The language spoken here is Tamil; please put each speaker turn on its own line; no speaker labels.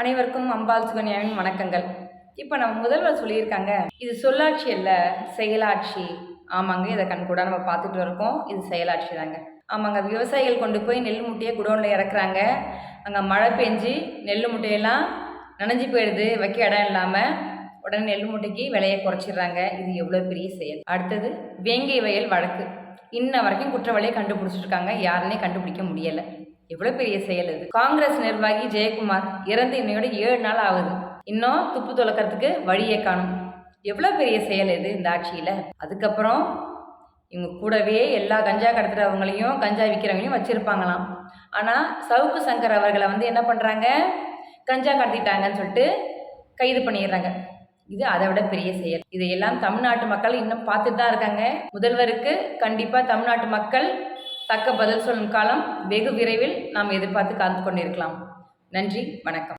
அனைவருக்கும் அம்பாள் சுகன்யாவின் வணக்கங்கள். இப்போ நம்ம முதல்வர் சொல்லியிருக்காங்க இது சொல்லாட்சி அல்ல செயலாட்சி. ஆமாங்க இதை கண்கூட நம்ம பார்த்துட்டு இருக்கோம். இது செயலாட்சி தாங்க. ஆமாங்க விவசாயிகள் கொண்டு போய் நெல் முட்டையை குடோனில் இறக்குறாங்க. அங்கே மழை பெஞ்சு நெல் முட்டையெல்லாம் நனைஞ்சு போயிடுது வைக்க இடம் இல்லாமல் உடனே நெல் முட்டைக்கு விலையை குறைச்சிடுறாங்க. இது எவ்வளோ பெரிய செயல். அடுத்தது வேங்கை வயல் வழக்கு. இன்ன வரைக்கும் குற்றவாளியை கண்டுபிடிச்சிட்டு இருக்காங்க. யாருன்னே கண்டுபிடிக்க முடியலை. எவ்வளோ பெரிய செயல் இது. காங்கிரஸ் நிர்வாகி ஜெயக்குமார் இறந்து இன்னையோட ஏழு நாள் ஆகுது. இன்னும் துப்பு துளக்கிறதுக்கு வழியே காணும். எவ்வளோ பெரிய செயல் இது இந்த ஆட்சியில். அதுக்கப்புறம் இவங்க கூடவே எல்லா கஞ்சா கடத்துறவங்களையும் கஞ்சா விற்கிறவங்களையும் வச்சுருப்பாங்களாம். ஆனால் சவுக்கு சங்கர் அவர்களை வந்து என்ன பண்ணுறாங்க கஞ்சா கடத்திட்டாங்கன்னு சொல்லிட்டு கைது பண்ணிடுறாங்க. இது அதை விட பெரிய செயல். இதையெல்லாம் தமிழ்நாட்டு மக்கள் இன்னும் பார்த்துட்டு தான் இருக்காங்க. முதல்வருக்கு கண்டிப்பாக தமிழ்நாட்டு மக்கள் தக்க பதில் சொல்லும் காலம் வெகு விரைவில் நாம் எதிர்பார்த்து காத்து கொண்டிருக்கலாம். நன்றி வணக்கம்.